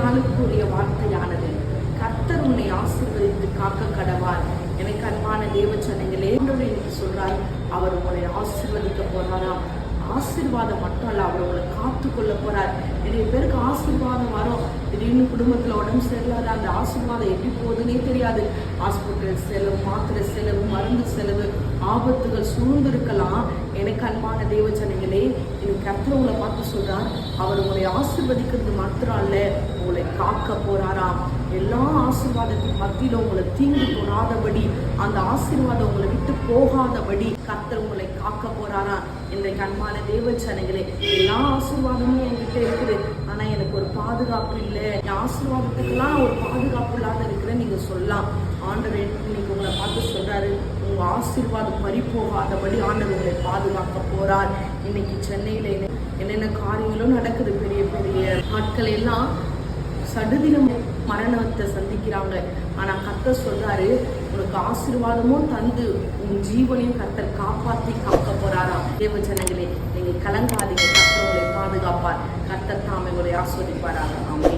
நாளுக்குரிய வார்த்தையானது. கர்த்தர் உன்னை ஆசீர்வதித்து காக்க கடவார். எனக்கு அன்பான தேவ சனங்களே என்று சொல்றார் அவர் உங்களை ஆசீர்வதிக்க போறாராம் ஆசீர்வாதம் மட்டும் அல்ல அவர் உங்களை காத்து கொள்ள போறார். நிறைய பேருக்கு ஆசீர்வாதம் வரும். திடீர்னு குடும்பத்துல உடம்பு சரியில்லாத அந்த ஆசீர்வாதம் எப்படி போகுதுன்னே தெரியாது. ஹாஸ்பிட்டல் செலவு மாத்திரை செலவு மருந்து செலவு ஆபத்துகள் சூழ்ந்திருக்கலாம். எனக்கு அன்பான தேவஜனங்களே இது கர்த்தர் உங்களை பார்த்து சொல்றார் அவர் உங்களை ஆசீர்வதிக்கிறது மாத்திரம் அல்ல. உங்களை காக்க போறாராம் எல்லா ஆசீர்வாதத்தின் மத்தியில உங்களை தீங்கு போடாதபடி அந்த ஆசீர்வாதம் உங்களை விட்டு போகாதபடி கத்தர் உங்களை காக்க போறாரா? இன்றைக்கு அன்பான தேவஜனங்களே எல்லா ஆசீர்வாதமும் என்கிட்ட இருக்குது. ஆனா எனக்கு ஒரு பாதுகாப்பு இல்லை. என் ஆசீர்வாதத்துக்கெல்லாம் ஒரு பாதுகாப்பு இல்லாத இருக்கிறேன். நீங்க சொல்லலாம். ஆண்டவர் இன்னைக்கு உங்களை பார்த்து சொல்றாரு. உங்க ஆசீர்வாதம் பறி போகாதபடி ஆண்டவர் உங்களை பாதுகாக்க போறார். இன்னைக்கு சென்னையில என்னென்ன காரியங்களும் நடக்குது பெரிய பெரிய ஆட்கள் எல்லாம் சடுதினம் மரணத்தை சந்திக்கிறாங்க. ஆனா கத்தர் சொல்றாரு உனக்கு ஆசீர்வாதமும் தந்து உன் ஜீவனையும் கத்தர் காப்பாத்தி காக்க போறாராம் தேவ ஜனங்களே நீங்க கலங்காதீங்க. கத்தர் உங்களை பாதுகாப்பார். கத்தர் தாமே உங்களை ஆஸ்வதிப்பாராக. ஆமென்.